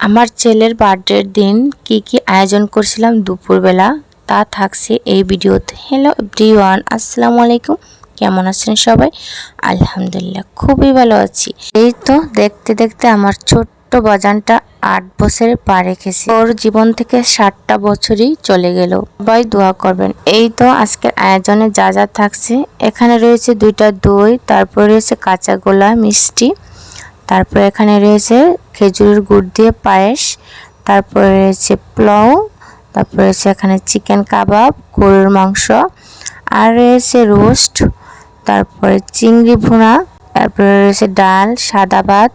আমার ছেলের বার্থডের দিন কি কি আয়োজন করছিলাম দুপুরবেলা, তা থাকছে এই ভিডিওতে। হ্যালো এভরিওয়ান আসসালামু আলাইকুম। কেমন আছেন সবাই? আলহামদুলিল্লাহ, খুবই ভালো আছি। এই তো দেখতে দেখতে আমার ছোট্ট বাজানটা আট বছরে পা রেখেছে। ওর জীবন থেকে ষাটটা বছরই চলে গেল। সবাই দোয়া করবেন। এই তো আজকের আয়োজনে যা যা থাকছে, এখানে রয়েছে দুইটা দই, তারপর রয়েছে কাঁচা গোলা, মিষ্টি। তারপর এখানে রয়েছে খেজুরের গুড় দিয়ে পায়েস, তারপরে রয়েছে পোলাও, তারপর রয়েছে এখানে চিকেন কাবাব, গরুর মাংস, আর রয়েছে রোস্ট, তারপরে চিংড়ি ভুনা, তারপরে রয়েছে ডাল, সাদা ভাত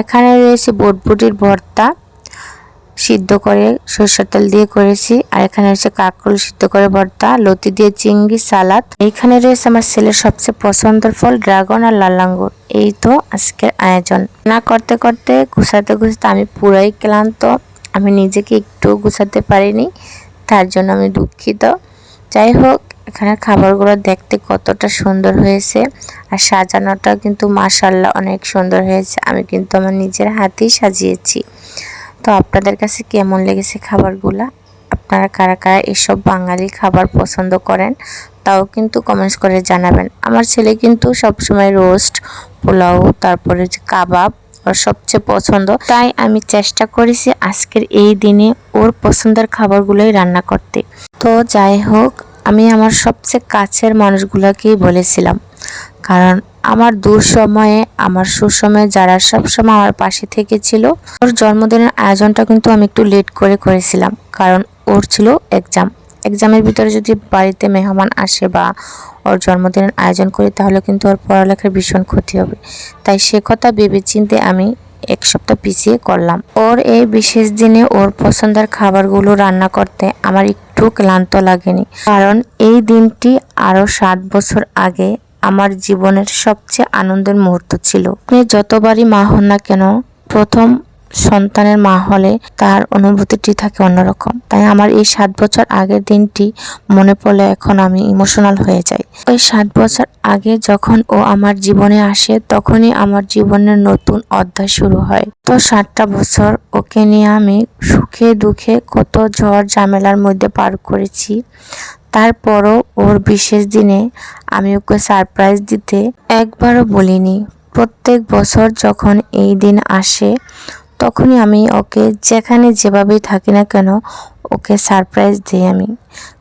এখানে রয়েছে বটবুটির ভর্তা। সিদ্ধ করে সরষের তেল দিয়ে করেছি। আর এখানে রয়েছে কাকরোল সিদ্ধ করে ভর্তা, লতি দিয়ে চিংড়ি, সালাদ। এইখানে রয়েছে আমার ছেলের সবচেয়ে পছন্দের ফল ড্রাগন আর লাল আঙ্গুর। এই তো আজকের আয়োজন। না করতে করতে গুছাতে গুছাতে আমি পুরাই ক্লান্ত। আমি নিজেকে একটু গুছাতে পারিনি, তার জন্য আমি দুঃখিত। যাই হোক, এখানে খাবারগুলো দেখতে কতটা সুন্দর হয়েছে। আর সাজানোটা কিন্তু মাশাল্লাহ অনেক সুন্দর হয়েছে। আমি কিন্তু আমার নিজের হাতেই সাজিয়েছি। তো আপনাদের কাছে কেমন লেগেছে খাবারগুলা? আপনারা কারা কারা এসব বাঙালি খাবার পছন্দ করেন, তাও কিন্তু কমেন্টস করে জানাবেন। আমার ছেলে কিন্তু সবসময় রোস্ট পোলাও, তারপরে যে কাবাব, ওর সবচেয়ে পছন্দ। তাই আমি চেষ্টা করেছি আজকের এই দিনে ওর পছন্দের খাবারগুলোই রান্না করতে। তো যাই হোক, আমি আমার সবচেয়ে কাছের মানুষগুলোকেই বলেছিলাম। কারণ আমার দুঃসময়ে আমার সুসময়ে যারা সবসময় আমার পাশে থেকেছিল, ওর জন্মদিনের আয়োজনটা কিন্তু আমি একটু লেট করে করেছিলাম, কারণ ওর ছিল এক্সাম এক্সামের ভিতরে যদি বাড়িতে মেহমান আসে বা ওর জন্মদিনের আয়োজন করি, তাহলে কিন্তু ওর পড়ালেখার ভীষণ ক্ষতি হবে। তাই সে কথা ভেবে চিনতে আমি এক সপ্তাহ পিছিয়ে করলাম ওর এই বিশেষ দিনে ওর পছন্দের খাবারগুলো রান্না করতে আমার একটু ক্লান্ত লাগেনি, কারণ এই দিনটি আরও সাত বছর আগে আমার জীবনের সবচেয়ে আনন্দের মুহূর্ত ছিল। যতবারই মা হন না কেন, প্রথম সন্তানের মা হলে তার অনুভূতিটি থাকে অন্যরকম। তাই আমার এই সাত বছর আগের দিনটি মনে পড়লে এখন আমি ইমোশনাল হয়ে যাই। ওই সাত বছর আগে যখন ও আমার জীবনে আসে, তখনই আমার জীবনের নতুন অধ্যায় শুরু হয়। তো সাতটা বছর ওকে নিয়ে আমি সুখে দুঃখে কত ঝড় ঝামেলার মধ্যে পার করেছি তারপরও ওর বিশেষ দিনে আমি ওকে সারপ্রাইজ দিতে একবারও বলিনি। প্রত্যেক বছর যখন এই দিন আসে, তখনই আমি ওকে যেখানে যেভাবেই থাকি না কেন, ওকে সারপ্রাইজ দিই আমি।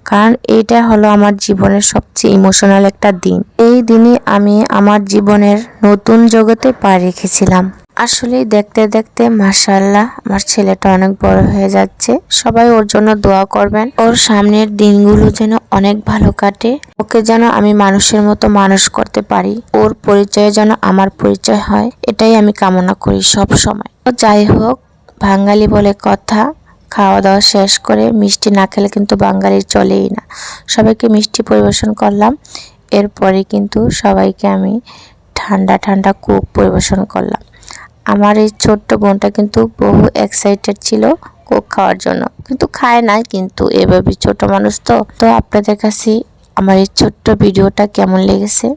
কারণ এইটা হলো আমার জীবনের সবচেয়ে ইমোশনাল একটা দিন। এই দিনে আমি আমার জীবনের নতুন জগতে পা রেখেছিলাম। আসলে দেখতে দেখতে মাশাল্লাহ আমার ছেলেটা অনেক বড় হয়ে যাচ্ছে। সবাই ওর জন্য দোয়া করবেন। ওর সামনের দিনগুলো যেন অনেক ভালো কাটে। ওকে যেন আমি মানুষের মতো মানুষ করতে পারি। ওর পরিচয় যেন আমার পরিচয় হয়। এটাই আমি কামনা করি সব সময়। যাই হোক, বাঙালি বলে কথা। খাওয়া দাওয়া শেষ করে মিষ্টি না খেলে কিন্তু বাঙালির চলেই না। সবাইকে মিষ্টি পরিবেশন করলাম। এরপরে কিন্তু সবাইকে আমি ঠান্ডা ঠান্ডা কোক পরিবেশন করলাম। আমার এই ছোট্ট বোনটা কিন্তু বহু এক্সাইটেড ছিল কোক খাওয়ার জন্য। কিন্তু খায় না কিন্তু এভাবে ছোট মানুষ তো। তো আপনাদের কাছে আমার এই ছোট্ট ভিডিওটা কেমন লেগেছে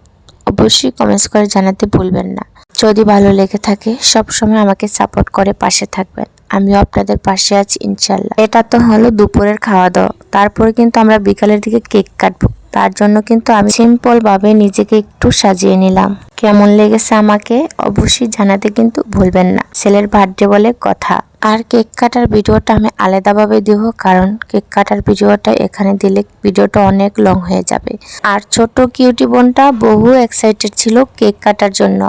অবশ্যই কমেন্টস করে জানাতে ভুলবেন না। যদি ভালো লেগে থাকে সব সময় আমাকে সাপোর্ট করে পাশে থাকবেন। আমিও আপনাদের পাশে আছি ইনশাল্লাহ এটা তো হলো দুপুরের খাওয়া দাওয়া। তারপরে কিন্তু আমরা বিকালের দিকে কেক কাটবো। তার জন্য কিন্তু আমি সিম্পলভাবে নিজেকে একটু সাজিয়ে নিলাম। কেমন লেগেছে আমাকে অবশ্যই জানাতে কিন্তু ভুলবেন না। ছেলের বার্থডে বলে কথা। আর কেক কাটার ভিডিওটা আমি আলাদাভাবে দিব কারণ কেক কাটার ভিডিওটা এখানে দিলে ভিডিওটা অনেক লং হয়ে যাবে। আর ছোট কিউটি বোনটা বহু এক্সাইটেড ছিল কেক কাটার জন্য।